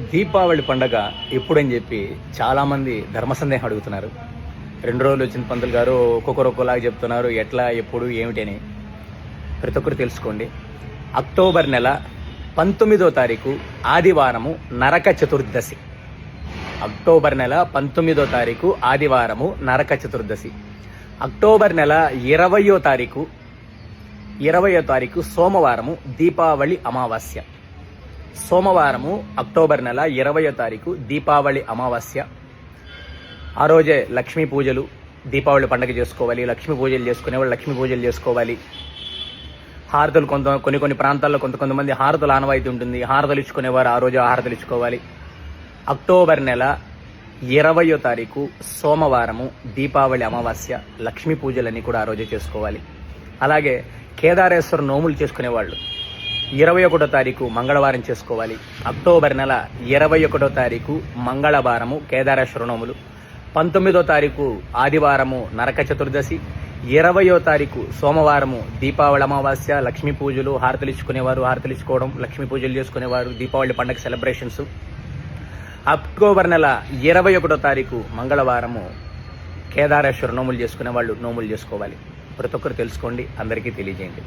దీపావళి పండగ ఎప్పుడని చెప్పి చాలామంది ధర్మ సందేహం అడుగుతున్నారు. రెండు రోజులు వచ్చిన పంతులు గారు ఒక్కొక్కరు ఒక్కోలాగా చెప్తున్నారు ఎట్లా ఎప్పుడు ఏమిటి అని ప్రతి ఒక్కరు తెలుసుకోండి. అక్టోబర్ నెల పంతొమ్మిదో తారీఖు ఆదివారము నరక చతుర్దశి. అక్టోబర్ నెల పంతొమ్మిదో తారీఖు ఆదివారము నరక చతుర్దశి. అక్టోబర్ నెల ఇరవయో తారీఖు ఇరవయో తారీఖు సోమవారము దీపావళి అమావాస్య. సోమవారము అక్టోబర్ నెల ఇరవయో తారీఖు దీపావళి అమావాస్య. ఆ రోజే లక్ష్మీ పూజలు దీపావళి పండుగ చేసుకోవాలి లక్ష్మీ పూజలు చేసుకునే వాళ్ళు లక్ష్మీ పూజలు చేసుకోవాలి. హారతులు కొంత కొన్ని కొన్ని ప్రాంతాల్లో కొంత కొంతమంది హారతులు ఆనవాయితీ ఉంటుంది హారతులు ఇచ్చుకునేవారు ఆ రోజు హారతులు ఇచ్చుకోవాలి. అక్టోబర్ నెల ఇరవయో తారీఖు సోమవారము దీపావళి అమావాస్య లక్ష్మీ పూజలన్నీ కూడా ఆ రోజే చేసుకోవాలి. అలాగే కేదారేశ్వర నోములు చేసుకునేవాళ్ళు. ఇరవై ఒకటో తారీఖు మంగళవారం చేసుకోవాలి. అక్టోబర్ నెల ఇరవై ఒకటో తారీఖు మంగళవారము కేదారేశ్వర నోములు పంతొమ్మిదో తారీఖు ఆదివారము నరక చతుర్దశి. ఇరవయో తారీఖు సోమవారము దీపావళి అమావాస్య లక్ష్మీ పూజలు హారతలు ఇచ్చుకునేవారు హారతలు ఇచ్చుకోవడం లక్ష్మీ పూజలు చేసుకునేవారు దీపావళి పండుగ సెలబ్రేషన్స్. అక్టోబర్ నెల ఇరవై ఒకటో తారీఖు మంగళవారము కేదారేశ్వర నోములు చేసుకునే వాళ్ళు నోములు చేసుకోవాలి. ప్రతి ఒక్కరు తెలుసుకోండి అందరికీ తెలియజేయండి.